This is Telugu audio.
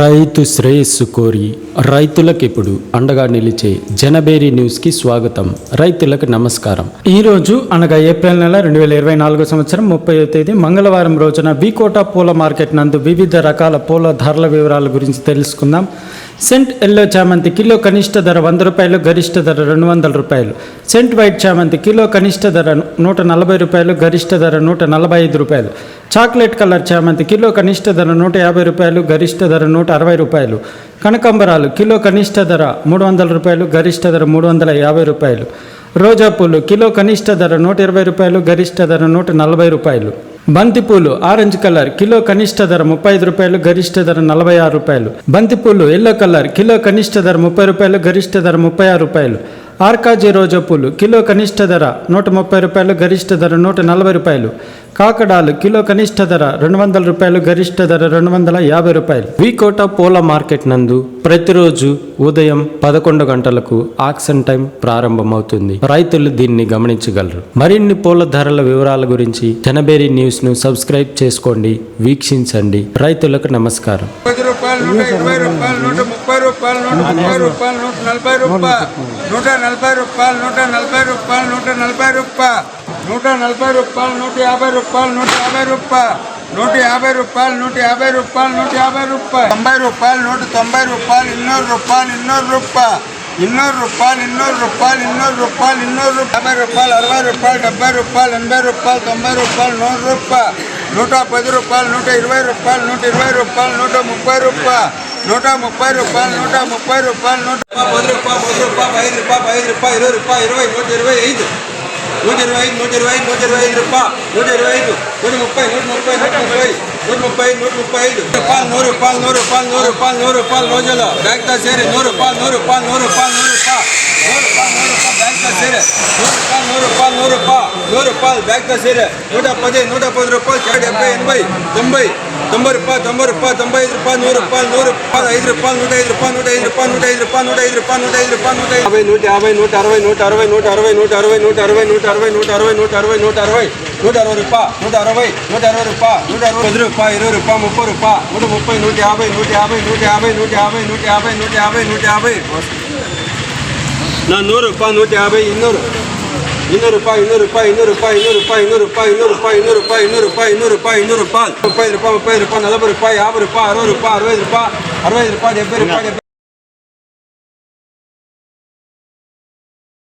రైతు శ్రేయస్సు కోరి రైతులకు ఇప్పుడు అండగా నిలిచే జనబేరి న్యూస్కి స్వాగతం. రైతులకు నమస్కారం. ఈరోజు అనగా ఏప్రిల్ నెల రెండు వేల ఇరవై నాలుగో సంవత్సరం ముప్పై తేదీ మంగళవారం రోజున వికోట పూల మార్కెట్ నందు వివిధ రకాల పూల ధరల వివరాల గురించి తెలుసుకుందాం. సెంట్ ఎల్లో చామంతి కిలో కనిష్ట ధర వంద రూపాయలు గరిష్ట ధర రెండు వందల రూపాయలు. సెంట్ వైట్ చామంతి కిలో కనిష్ట ధర నూట నలభై రూపాయలు గరిష్ట ధర నూట నలభై ఐదు రూపాయలు. చాక్లెట్ కలర్ చామంతి కిలో కనిష్ట ధర నూట యాభై రూపాయలు గరిష్ట ధర నూట అరవై రూపాయలు. కనకంబరాలు కిలో కనిష్ట ధర మూడు వందల రూపాయలు గరిష్ట ధర మూడు వందల యాభై రూపాయలు. రోజా పూలు కిలో కనిష్ట ధర నూట ఇరవై రూపాయలు గరిష్ట ధర నూట నలభై రూపాయలు. బంతిపూలు ఆరెంజ్ కలర్ కిలో కనిష్ట ధర ముప్పై ఐదు రూపాయలు గరిష్ట ధర నలభై ఆరు రూపాయలు. బంతిపూలు ఎల్లో కలర్ కిలో కనిష్ట ధర ముప్పై రూపాయలు గరిష్ట ధర ముప్పై ఆరు రూపాయలు. ఆర్కాజీ రోజా పూలు కిలో కనిష్ట ధర నూట ముప్పై రూపాయలు గరిష్ట ధర నూట నలభై రూపాయలు. కాకడాలు కిలో కనిష్ట ధర రెండు వందల రూపాయలు గరిష్ట ధర రెండు వందల యాభై రూపాయలు. వీకోట పూల మార్కెట్ నందు ప్రతిరోజు ఉదయం పదకొండు గంటలకు ఆక్షన్ టైం ప్రారంభమవుతుంది. రైతులు దీన్ని గమనించగలరు. మరిన్ని పూల ధరల వివరాల గురించి జనబేరి న్యూస్ను సబ్స్క్రైబ్ చేసుకోండి వీక్షించండి. రైతులకు నమస్కారం. నూట నలభై రూపాయలు నూట నలభై రూపాయలు నూట నలభై రూపాయలు నూట నలభై రూపాయలు. నూట నలభై రూపాయలు నూట యాభై రూపాయలు నూట యాభై రూపాయలు నూట యాభై రూపాయలు నూట యాభై రూపాయలు నూట యాభై రూపాయలు తొంభై రూపాయలు నూట తొంభై రూపాయలు ఇన్నూరు రూపాయలు ఇన్నూరు రూపాయలు ఇన్నూరు రూపాయలు ఇన్నూరు రూపాయలు ఇన్నూరు రూపాయలు ఇన్నూరు రూపాయలు యాభై రూపాయలు అరవై రూపాయలు డెబ్బై రూపాయలు ఎనభై రూపాయలు తొంభై రూపాయలు నూరు రూపాయలు నూట పది రూపాయలు నూట ఇరవై రూపాయలు నూట ఇరవై రూపాయలు నూట ముప్పై రూపాయలు నూట ముప్పై రూపాయలు నూట ముప్పై రూపాయలు నూట పది రూపాయలు పది రూపాయలు ఐదు రూపాయలు ఐదు రూపాయలు ఇరవై రూపాయలు ఇరవై నూట ఇరవై ఐదు నూట ఇరవై ఐదు నూట ఇరవై ఐదు నూట ఇరవై ఐదు రూపాయలు. నూట ఇరవై ఐదు నూట ముప్పై నూట ముప్పై నూట ముప్పై నూట ముప్పై నూట ముప్పై ఐదు. రూపాయలు నూరు రూపాయలు నూరు రూపాయలు నూరు రూపాయలు నూరు రూపాయలు రోజులు. బ్యాంక్ దా సేరి నూరు రూపాయలు నూరు రూపాయలు నూరు రూపాయలు నూరు రూపాయలు నూరు రూపాయలు నూరు రూపాయలు బ్యాంక్ దా సేరి నూరు రూపాయలు నూరు రూపాయలు నూరు రూపాయలు నూరు రూపాయలు బ్యాంక్ దా సేరి నూట పది నూట పది రూపాయలు చెడు డెబ్బై ఎనభై తొంభై తొంభై రూపాయలు తొంభై రూపాయలు తొంభై ఐదు రూపాయలు నూరు రూపాయలు నూరు రూపాయలు ఐదు రూపాయలు నూట ఐదు రూపాయలు నూట ఐదు రూపాయలు నూట ఐదు రూపాయలు నూట ఐదు రూపాయలు నూట ఐదు రూపాయలు నూట యాభై నూట యాభై నూట అరవై నూట అరవై నూట అరవై నూట అరవై నూట అరవై నూట అరవై నూట అరవై నూట అరవై నూట అరవై నూట అరవై రూపాయలు నూట అరవై నూట అరవై రూపాయలు నూట అరవై పది రూపాయలు ఇరవై రూపాయలు ముప్పై రూపాయలు నూట ముప్పై నూట యాభై నూట యాభై నూట యాభై నూట యాభై నూట యాభై నూట యాభై నూట యాభై నా నూరు రూపాయలు నూట యాభై ఇన్నూరు இன்னொரு ரூபாய் இன்னொரு ரூபாய் இன்னொரு ரூபாய் இன்னொரு ரூபாய் இன்னொரு ரூபாய் இன்னொரு ரூபாய் இன்னொரு ரூபாய் இன்னொரு ரூபாய் இன்னொரு ரூபாய் இன்னொரு ரூபாய் முப்பது ரூபாய் முப்பது ரூபாய் நலபது ரூபாய் யாபது ரூபாய் அறுபது ரூபாய் அறுபது ரூபாய் அறுபது ரூபாய் டெబ్బது ரூபாய்